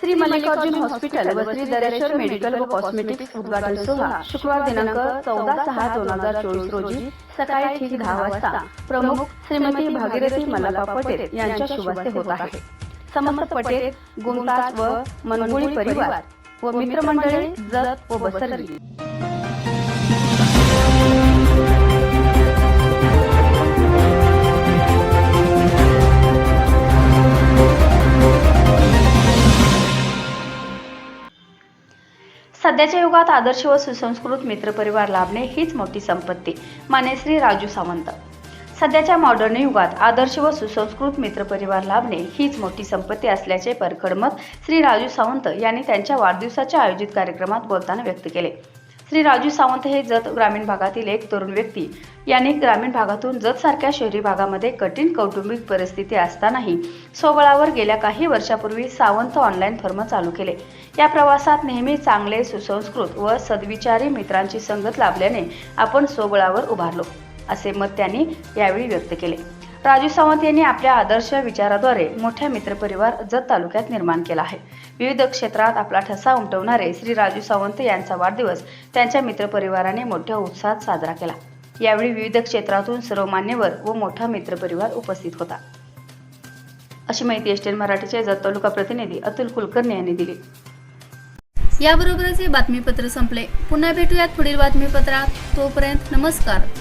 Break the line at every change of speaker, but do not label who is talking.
Shri Mallikarjun hospital व Shri Dareshwar medical व cosmetics उद्घाटन सोहळा शुक्रवार दिनांक चौदा सहा दोन हजार चोवीस रोजी सकाळी ठीक दहा वाजता. प्रमुख श्रीमती भागीरथी मल्लापा पटेल यांच्या शुभ होत आहे. समस्त पटेल गुमताज व मनगुळी परिवार व मित्रमंडळी जत व बसरली
सध्याच्या युगात आदर्श व सुसंस्कृत मित्रपरिवार लाभणे हीच मोठी संपत्ती माने श्री राजू सावंत. सध्याच्या मॉडर्न युगात आदर्श व सुसंस्कृत मित्रपरिवार लाभणे हीच मोठी संपत्ती असल्याचे परखड मत श्री राजू सावंत यांनी त्यांच्या वाढदिवसाच्या आयोजित कार्यक्रमात बोलताना व्यक्त केले. श्री राजू सावंत हे जत ग्रामीण भागातील एक तरुण व्यक्ती. यांनी ग्रामीण भागातून जत सारख्या शहरी भागामध्ये कठीण कौटुंबिक परिस्थिती असतानाही सोबळावर गेल्या काही वर्षापूर्वी सावंत ऑनलाईन फर्म चालू केले. या प्रवासात नेहमी चांगले सुसंस्कृत व सद्विचारी मित्रांची संगत लाभल्याने आपण सोबळावर उभारलो असे मत त्यांनी यावेळी व्यक्त केले. राजू सावंत यांनी आपल्या आदर्श विचाराद्वारे मोठ्या मित्रपरिवार जत तालुक्यात निर्माण केला आहे. विविध क्षेत्रात आपला ठसा उमटवणारे श्री राजू सावंत यांचा वाढदिवस त्यांच्या मित्रपरिवाराने मोठ्या उत्साहात साजरा केला. यावेळी विविध क्षेत्रातून सर्व मान्यवर व मोठा मित्रपरिवार उपस्थित होता. अशी माहिती एस मराठीचे जत तालुका प्रतिनिधी अतुल कुलकर्णी यांनी दिली.
याबरोबरच हे बातमीपत्र संपले. पुन्हा भेटूयात पुढील बातमीपत्रात. तोपर्यंत नमस्कार.